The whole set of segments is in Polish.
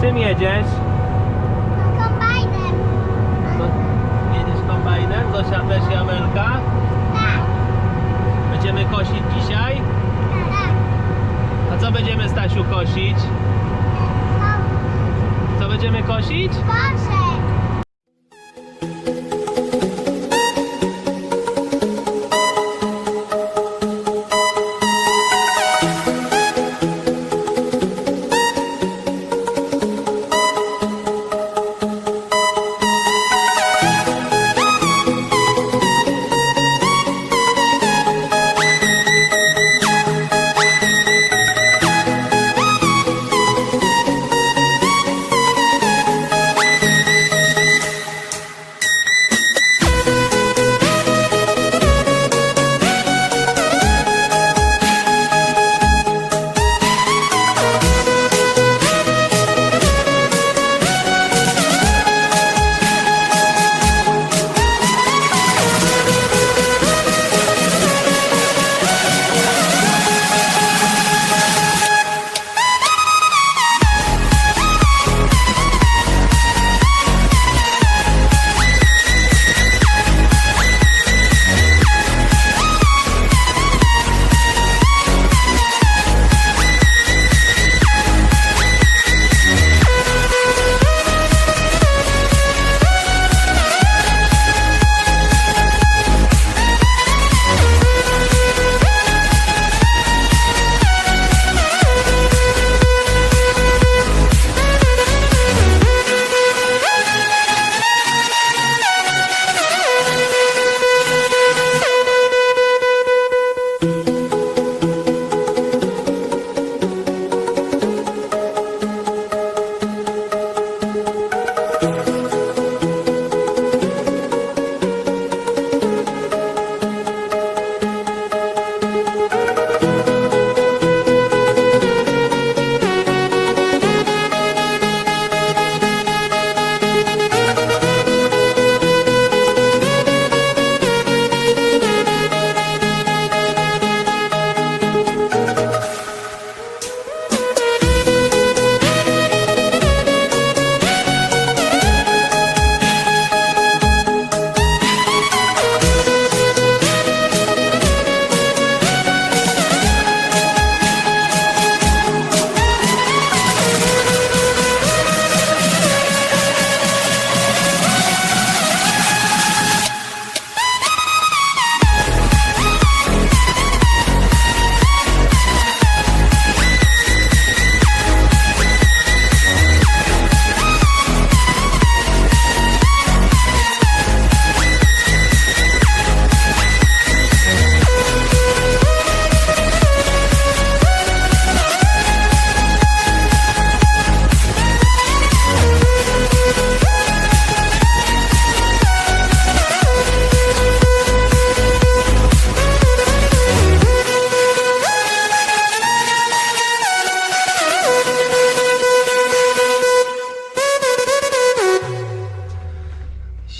Czym jedziesz? Kombajnem. No, jedziesz kombajnem? Zosia też i Amelka? Tak, Będziemy kosić dzisiaj? tak. A co będziemy Stasiu kosić? Co będziemy kosić? Boże.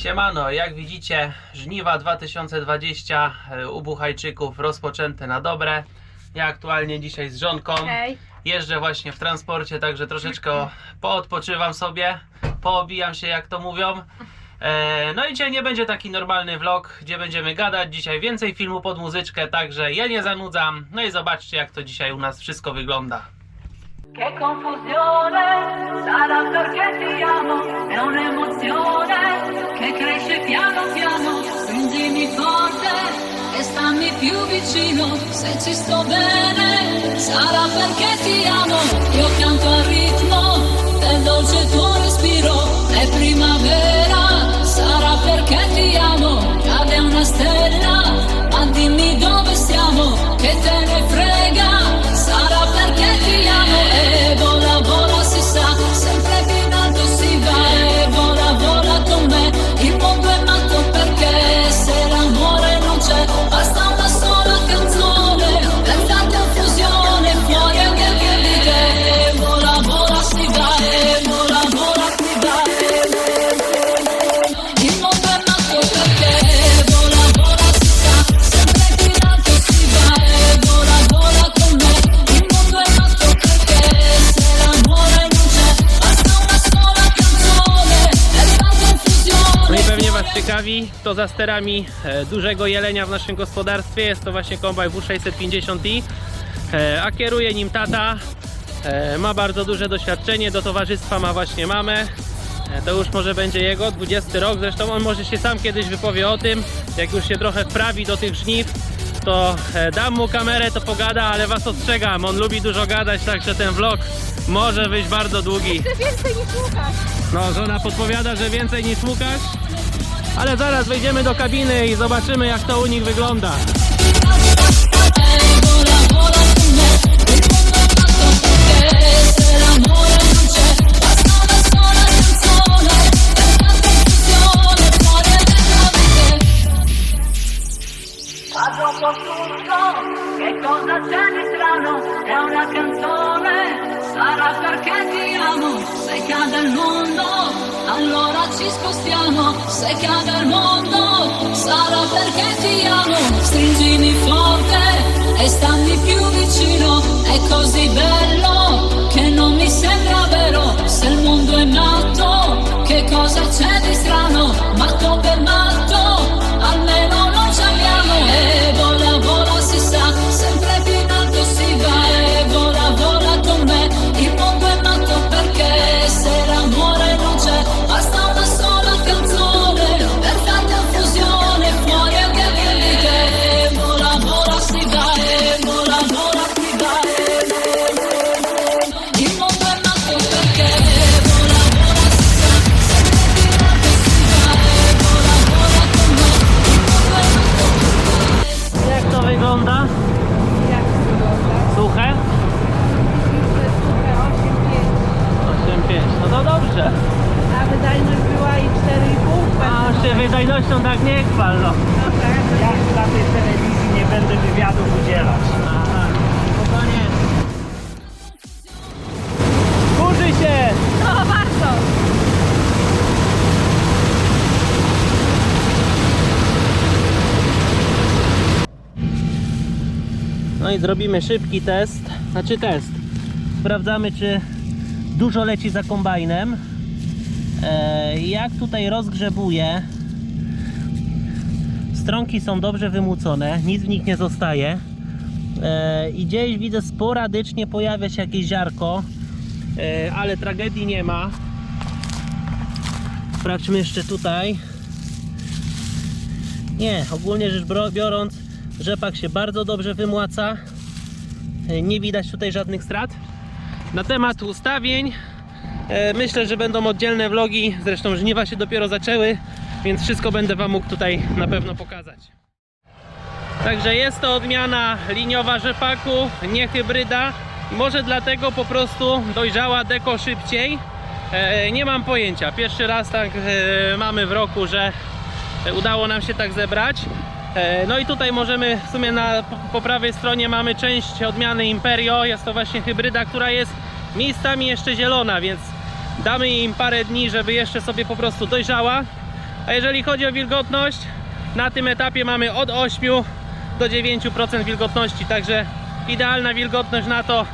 Siemano, jak widzicie, żniwa 2020 e, u Buchajczyków rozpoczęte na dobre. Ja aktualnie dzisiaj z żonką Hej. jeżdżę właśnie w transporcie, także troszeczkę poodpoczywam sobie, poobijam się jak to mówią. E, No i dzisiaj nie będzie taki normalny vlog, gdzie będziemy gadać. Dzisiaj więcej filmu pod muzyczkę, także ja nie zanudzam. No i zobaczcie jak to dzisiaj u nas wszystko wygląda. Che confusione sarà perché ti amo, è un'emozione che cresce piano piano, stringimi forte e stammi più vicino, se ci sto bene sarà perché ti amo, io canto al ritmo del dolce tuo respiro, è primavera, sarà perché ti amo, cade una stella, ma dimmi dove siamo, che to za sterami e, dużego jelenia w naszym gospodarstwie jest to właśnie kombaj W650i, e, a kieruje nim tata. E, ma bardzo duże doświadczenie, do towarzystwa ma właśnie mamę. To już może będzie jego 20 rok, zresztą on może się sam kiedyś wypowie o tym, jak już się trochę wprawi do tych żniw, to dam mu kamerę, to pogada, ale was ostrzegam, on lubi dużo gadać, także ten vlog może być bardzo długi. Chcę więcej niż Łukasz. No, żona podpowiada, że więcej niż Łukasz, ale zaraz wejdziemy do kabiny i zobaczymy jak to u nich wygląda. Vola con È così bello che non mi sembra vero. Se il mondo è nato, che cosa c'è Wydajnością tak nie chwal, no. Ja dla tej telewizji nie będę wywiadów udzielać. Aha, spokojnie. Kurzy się! no warto. No i zrobimy szybki test, znaczy test. Sprawdzamy, czy dużo leci za kombajnem. E, jak tutaj rozgrzebuje. Stronki są dobrze wymucone, nic w nich nie zostaje. E, I gdzieś widzę sporadycznie pojawia się jakieś ziarko, e, ale tragedii nie ma. Sprawdźmy jeszcze tutaj. Nie, ogólnie rzecz biorąc, rzepak się bardzo dobrze wymłaca. E, Nie widać tutaj żadnych strat. Na temat ustawień myślę, że będą oddzielne vlogi. Zresztą żniwa się dopiero zaczęły, więc wszystko będę Wam mógł tutaj na pewno pokazać. Także jest to odmiana liniowa rzepaku, nie hybryda. Może dlatego po prostu dojrzała deko szybciej. E, Nie mam pojęcia. Pierwszy raz tak e, mamy w roku, że udało nam się tak zebrać. E, No i tutaj możemy w sumie na po- prawej stronie mamy część odmiany Imperio. Jest to właśnie hybryda, która jest miejscami jeszcze zielona, więc damy im parę dni, żeby jeszcze sobie po prostu dojrzała. A jeżeli chodzi o wilgotność, na tym etapie mamy od 8 do 9% wilgotności, także idealna wilgotność na to,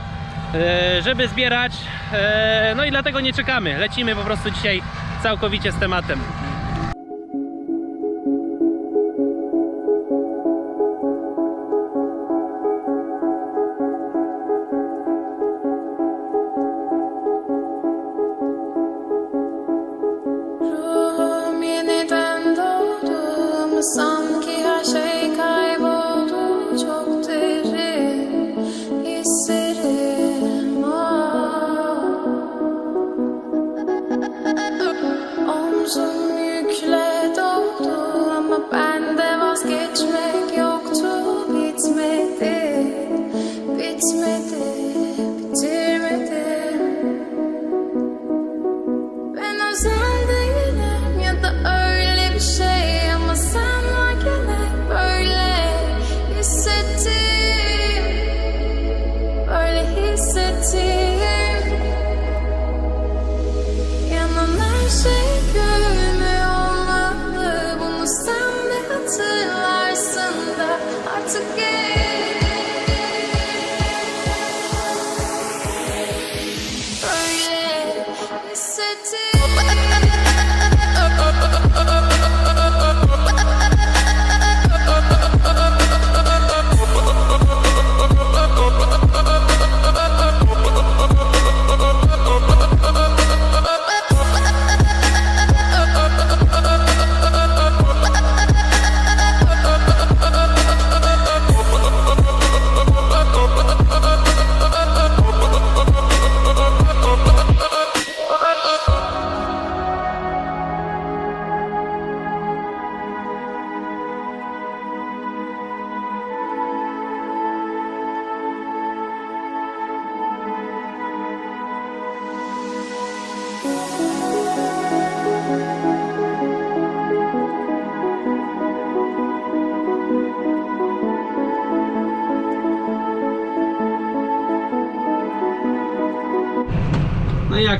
e, żeby zbierać. E, No i dlatego nie czekamy. Lecimy po prostu dzisiaj całkowicie z tematem. Omzum yükle doldu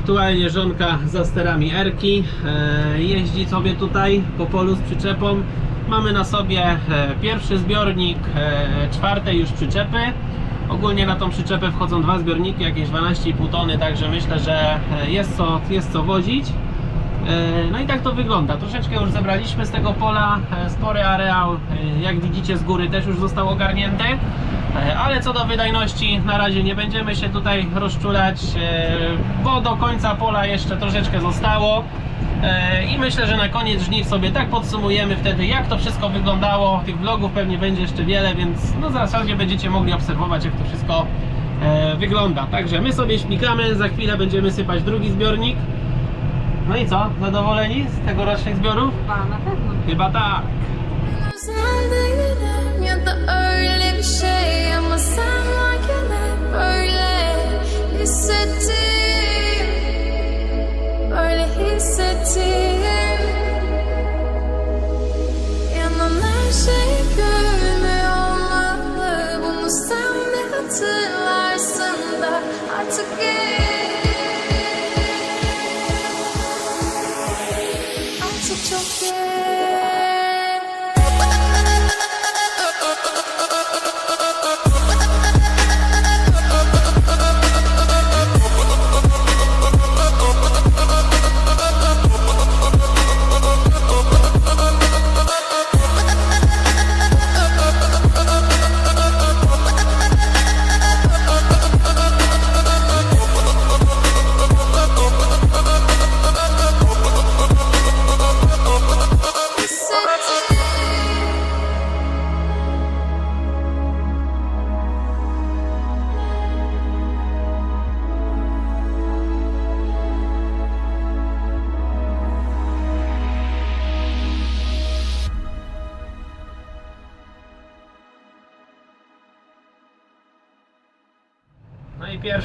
aktualnie żonka za sterami Erki. E, jeździ sobie tutaj po polu z przyczepą. Mamy na sobie e, pierwszy zbiornik e, czwartej już przyczepy. Ogólnie na tą przyczepę wchodzą dwa zbiorniki, jakieś 12,5 tony, także myślę, że jest co, jest co wozić. No i tak to wygląda. Troszeczkę już zebraliśmy z tego pola spory areał. Jak widzicie z góry też już został ogarnięty. E, Ale co do wydajności, na razie nie będziemy się tutaj rozczulać, e, bo do końca pola jeszcze troszeczkę zostało. E, I myślę, że na koniec żniw sobie tak podsumujemy wtedy, jak to wszystko wyglądało. Tych vlogów pewnie będzie jeszcze wiele, więc no w zasadzie będziecie mogli obserwować, jak to wszystko wygląda. Także my sobie śmigamy, za chwilę będziemy sypać drugi zbiornik. No i co? Zadowoleni z tegorocznych zbiorów? Chyba, na pewno. Chyba tak. cheia, macia.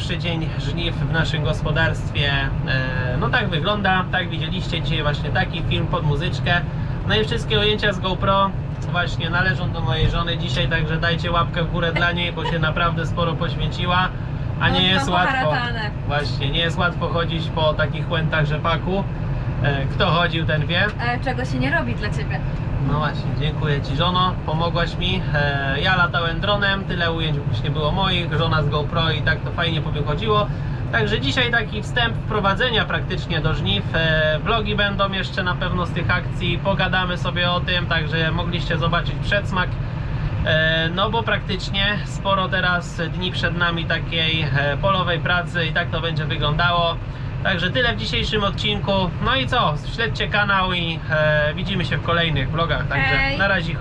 Pierwszy dzień żniw w naszym gospodarstwie. E, No tak wygląda, tak widzieliście dzisiaj właśnie taki film pod muzyczkę. No i wszystkie ujęcia z GoPro właśnie należą do mojej żony dzisiaj, także dajcie łapkę w górę dla niej, bo się naprawdę sporo poświęciła. A nie No, jest łatwo. Właśnie, nie jest łatwo chodzić po takich łętach rzepaku. E, Kto chodził, ten wie. Ale czego się nie robi dla ciebie? No właśnie, dziękuję Ci żono, pomogłaś mi. E, ja latałem dronem, tyle ujęć właśnie było moich, żona z GoPro i tak to fajnie powychodziło. Także dzisiaj taki wstęp wprowadzenia praktycznie do żniw. E, vlogi będą jeszcze na pewno z tych akcji, pogadamy sobie o tym, także mogliście zobaczyć przedsmak. E, No bo praktycznie sporo teraz dni przed nami takiej e, polowej pracy i tak to będzie wyglądało. Także tyle w dzisiejszym odcinku. No i co? Śledźcie kanał i e, widzimy się w kolejnych vlogach. Także Hej. na razie.